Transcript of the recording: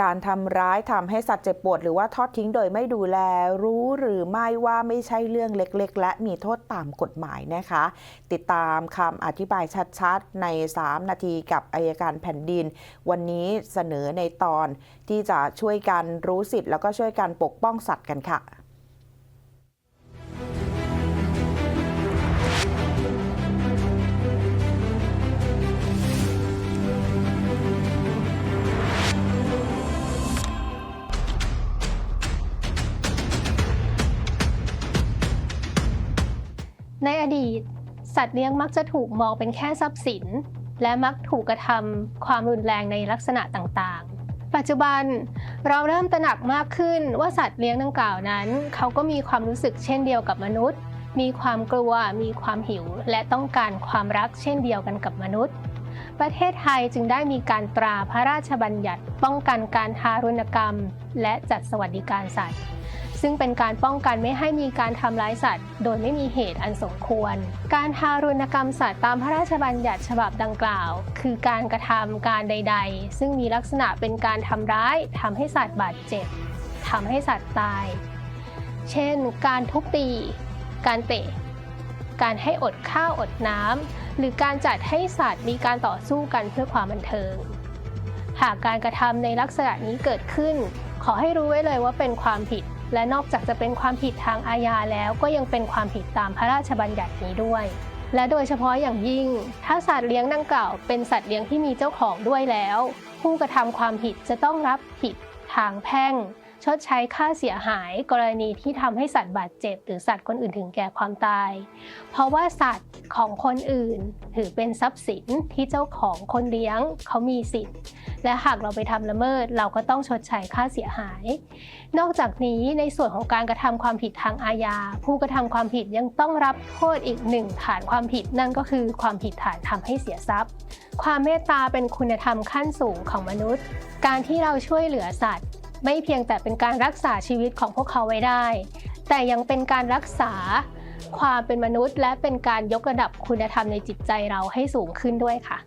การทำร้ายทำให้สัตว์เจ็บปวดหรือว่าทอดทิ้งโดยไม่ดูแลรู้หรือไม่ว่าไม่ใช่เรื่องเล็กๆ และมีโทษตามกฎหมายนะคะ ติดตามคำอธิบายชัดๆ ใน 3 นาทีกับอายการแผ่นดิน วันนี้เสนอในตอนที่จะช่วยกันรู้สิทธิ์แล้วก็ช่วยกันปกป้องสัตว์กันค่ะ ในอดีต สัตว์เลี้ยงมักจะถูกมองเป็นแค่ทรัพย์สิน และมักถูกกระทำความรุนแรงในลักษณะต่างๆ ปัจจุบันเราเริ่มตระหนักมากขึ้นว่าสัตว์เลี้ยงดังกล่าวนั้น เขาก็มีความรู้สึกเช่นเดียวกับมนุษย์ มีความกลัว มีความหิว และต้องการความรักเช่นเดียวกันกับมนุษย์ประเทศไทยจึงได้มีการตราพระราชบัญญัติ ป้องกันการทารุณกรรม และจัดสวัสดิการสัตว์ ซึ่งเป็นการป้องกันไม่ให้มีการทำร้ายสัตว์ โดยไม่มีเหตุอันสมควร การทารุณกรรมสัตว์ตามพระราชบัญญัติฉบับดังกล่าว คือการกระทำการใด ๆ ซึ่งมีลักษณะเป็นการทำร้ายทำให้สัตว์บาดเจ็บทำให้สัตว์ตาย เช่น การทุบตี การเตะ การให้อดข้าวอดน้ำ หรือการจัดให้สัตว์มีการต่อสู้กันเพื่อความบันเทิง หากการกระทำในลักษณะนี้เกิดขึ้น ขอให้รู้ไว้เลยว่าเป็นความผิด และนอกจากจะเป็นความผิดทางอาญาแล้วก็ยังเป็นความผิดตามพระราชบัญญัตินี้ด้วย และโดยเฉพาะอย่างยิ่ง ถ้าสัตว์เลี้ยงดังกล่าวเป็นสัตว์เลี้ยงที่มีเจ้าของด้วยแล้ว ผู้กระทำความผิดจะต้องรับผิดทางแพ่ง ชดใช้ค่าเสียหายกรณีที่ทำให้สัตว์บาดเจ็บ หรือสัตว์คนอื่นถึงแก่ความตาย เพราะว่าสัตว์ของคนอื่นถือเป็นทรัพย์สินที่เจ้าของคนเลี้ยงเขามีสิทธิ์ และหากเราไปทำละเมิด เราก็ต้องชดใช้ค่าเสียหาย นอกจากนี้ในส่วนของการกระทำความผิดทางอาญา ผู้กระทำความผิดยังต้องรับโทษอีกหนึ่งฐานความผิดนั่นก็คือความผิดฐานทำให้เสียทรัพย์ ความเมตตาเป็นคุณธรรมขั้นสูงของมนุษย์ การที่เราช่วยเหลือสัตว์ ไม่เพียงแต่เป็นการรักษาชีวิตของพวกเขาไว้ได้ แต่ยังเป็นการรักษาความเป็นมนุษย์ และเป็นการยกระดับคุณธรรมในจิตใจเราให้สูงขึ้นด้วยค่ะ